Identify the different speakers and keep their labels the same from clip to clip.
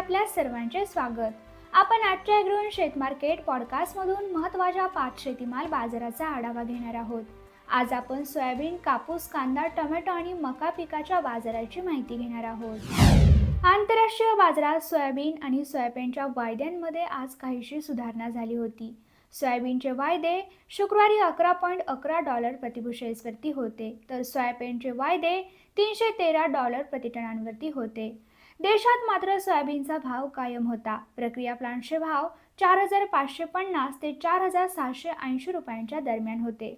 Speaker 1: आपल्या सर्वांचे स्वागत. आपण आजच्या ॲग्रोन शेत मार्केट पॉडकास्टमधून महत्त्वाच्या पाच शेतीमाल बाजाराचा आढावा घेणार आहोत. आज आपण सोयाबीन कापूस कांदा टोमॅटो आणि मका पिकाच्या बाजाराची माहिती घेणार आहोत. आंतरराष्ट्रीय बाजारात सोयाबीन आणि सोयाबीनच्या वायद्यांमध्ये आज काहीशी सुधारणा झाली होती. सोयाबीनचे वायदे शुक्रवारी अकरा पॉईंट अकरा डॉलर प्रतिभूषेसवरती होते तर सोयाबीनचे वायदे तीनशे तेरा डॉलर प्रतिटनांवरती होते. देशात मात्र सोयाबीनचा भाव कायम होता. प्रक्रिया प्लांटचे भाव चार हजार पाचशे पन्नास ते चार हजार सहाशे ऐंशी रुपयांच्या दरम्यान होते.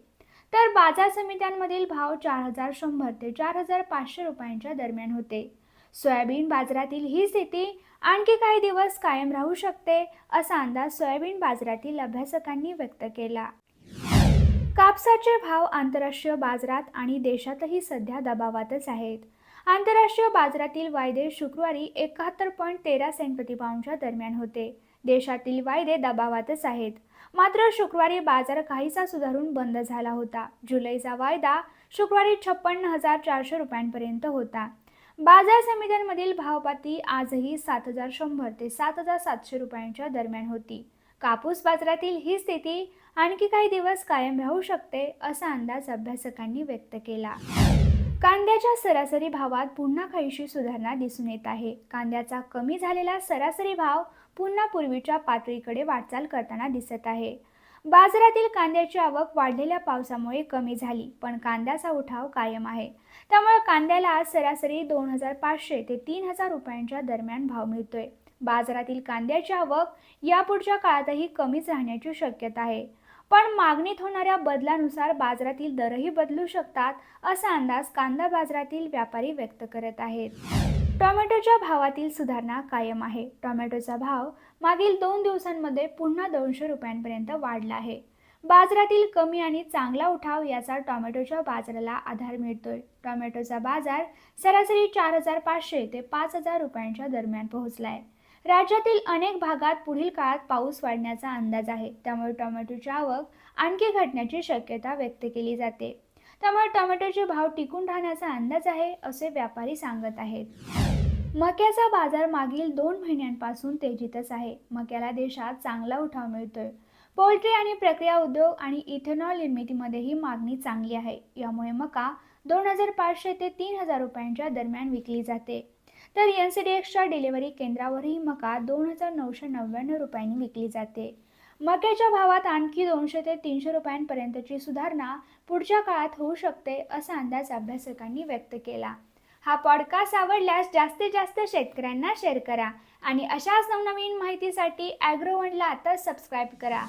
Speaker 1: तर बाजार समित्यांमधील भाव चार हजार शंभर ते चार हजार पाचशे रुपयांच्या दरम्यान होते. सोयाबीन बाजारातील ही स्थिती आणखी काही दिवस कायम राहू शकते असा अंदाज सोयाबीन बाजारातील अभ्यासकांनी व्यक्त केला. कापसाचे भाव आंतरराष्ट्रीय बाजारात आणि देशातही सध्या दबावातच आहेत. आंतरराष्ट्रीय बाजारातील वायदे शुक्रवारी एकाहत्तर पॉईंट तेरा सेंट प्रतिपाऊंडच्या दरम्यान होते. देशातील वायदे दबावातच आहेत. मात्र शुक्रवारी बाजार काहीसा सुधारून बंद झाला होता. जुलैचा वायदा शुक्रवारी छप्पन्न हजार चारशे रुपयांपर्यंत होता. बाजार समित्यांमधील भावपाती आजही सात हजार शंभर ते सात हजार सातशे रुपयांच्या दरम्यान होती. कापूस बाजारातील ही स्थिती आणखी काही दिवस कायम राहू शकते असा अंदाज अभ्यासकांनी व्यक्त केला. कांद्याच्या सरासरी भावात पुन्हा काहीशी सुधारणा दिसून येत आहे. कांद्याचा कमी झालेला सरासरी भाव पुन्हा पूर्वीच्या पातळीकडे वाटचाल करताना दिसत आहे. बाजारातील कांद्याची आवक वाढलेल्या पावसामुळे कमी झाली पण कांद्याचा उठाव कायम आहे. त्यामुळे कांद्याला आज सरासरी दोन हजार पाचशे ते तीन हजार रुपयांच्या दरम्यान भाव मिळतोय. बाजारातील कांद्याची आवक यापुढच्या काळातही कमीच राहण्याची शक्यता आहे. पण मागणीत होणाऱ्या बदलानुसार बाजारातील दरही बदलू शकतात असा अंदाज कांदा बाजारातील व्यापारी व्यक्त करत आहेत. टोमॅटोच्या भावातील सुधारणा कायम आहे. टोमॅटोचा भाव मागील दोन दिवसांमध्ये पुन्हा दोनशे रुपयांपर्यंत वाढला आहे. बाजारातील कमी आणि चांगला उठाव याचा टोमॅटोच्या बाजाराला आधार मिळतोय. टोमॅटोचा बाजार सरासरी चार हजार पाचशे ते पाच हजार रुपयांच्या दरम्यान पोहोचलाय. राज्यातील अनेक भागात पुढील काळात पाऊस वाढण्याचा अंदाज आहे. त्यामुळे टोमॅटोची आवक आणखी घटण्याची शक्यता व्यक्त केली जाते. त्यामुळे टोमॅटोचे भाव टिकून राहण्याचा अंदाज आहे असे व्यापारी सांगत आहेत. मक्याचा बाजार मागील दोन महिन्यांपासून तेजीतच आहे. मक्याला देशात चांगला उठाव मिळतोय. पोल्ट्री आणि प्रक्रिया उद्योग आणि इथेनॉल निर्मितीमध्येही मागणी चांगली आहे. यामुळे मका दोन हजार पाचशे ते तीन हजार रुपयांच्या दरम्यान विकली जाते. तर एन सी डी एक्सच्या डिलिव्हरी केंद्रावरही मका दोन हजार नऊशे नव्याण्णव रुपयांनी विकली जाते. मक्याच्या भावात आणखी दोनशे ते तीनशे रुपयांपर्यंतची सुधारणा पुढच्या काळात होऊ शकते असा अंदाज अभ्यासकांनी व्यक्त केला. हा पॉडकास्ट आवडल्यास जास्तीत जास्त शेतकऱ्यांना शेअर करा आणि अशाच नवनवीन माहितीसाठी ॲग्रोवनला आता सबस्क्राईब करा.